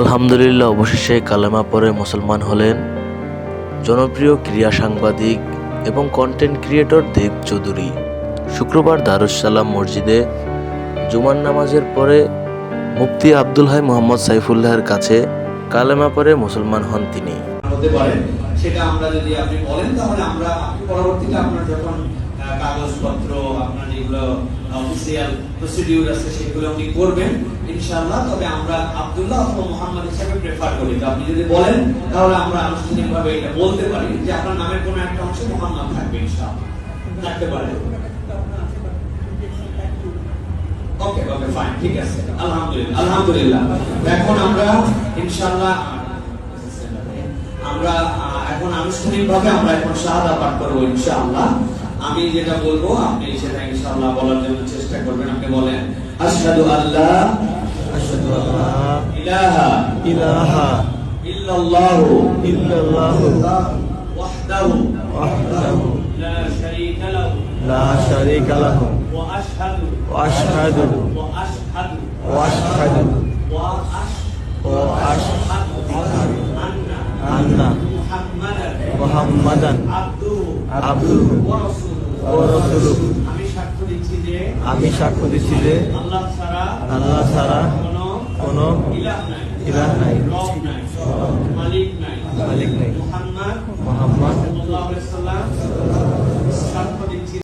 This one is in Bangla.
আলহামদুলিল্লাহ, অবশেষে কালেমা পরে মুসলমান হলেন। জনপ্রিয় ক্রীড়া সাংবাদিক এবং কন্টেন্ট ক্রিয়েটর দেব চৌধুরী। শুক্রবার দারুসালাম মসজিদে জুমার নামাজের পরে মুফতি আব্দুল হাই মোহাম্মদ সাইফুল্লাহের কাছে কালেমা পরে মুসলমান হন তিনি। সেটা আমরা যদি আপনি বলেন, তাহলে আমরা পরবর্তীতে আপনার যখন কাগজপত্র, আপনার যেগুলো অফিসিয়াল প্রসিডিউর আছে সেগুলো আপনি করবেন, ইনশাআল্লাহ। তবে আমরা আব্দুল্লাহ অথবা মোহাম্মদ হিসাবে প্রেফার করি। তো আপনি যদি বলেন, তাহলে আমরা আনুষ্ঠানিকভাবে এটা বলতে পারি যে আপনার নামের কোনো একটা অংশে মোহাম্মদ থাকবে, ইনশাআল্লাহ। থাকতে পারে। ওকে ওকে ফাইন ঠিক আছে। আলহামদুলিল্লাহ আলহামদুলিল্লাহ। এখন আমরা, ইনশাআল্লাহ, আমরা এখন আনুষ্ঠানিকভাবে আমরা এখন শাহাদা পাঠ করব, ইনশাআল্লাহ। আমি যেটা বলব আপনি সেটা ইনশাআল্লাহ বলার জন্য চেষ্টা করবেন। আপনি বলেন আশহাদু আল্লাহ আশহাদু আল্লাহ ইলাহা ইলাহা ইল্লাল্লাহু ইল্লাল্লাহু ওয়াহদাহু ওয়াহদাহু লা শারীকা লাহু লা শারীকা লাহু ওয়া আশহাদু ওয়া আশহাদু ওয়া আন্না আন্না মুহাম্মাদান মুহাম্মাদান আবদুহু ওয়া রাসূলুহু আমি সাক্ষ্য দিচ্ছি যে আল্লাহ ছাড়া কোনো ইলাহ নাই। নাই। নাই। মালিক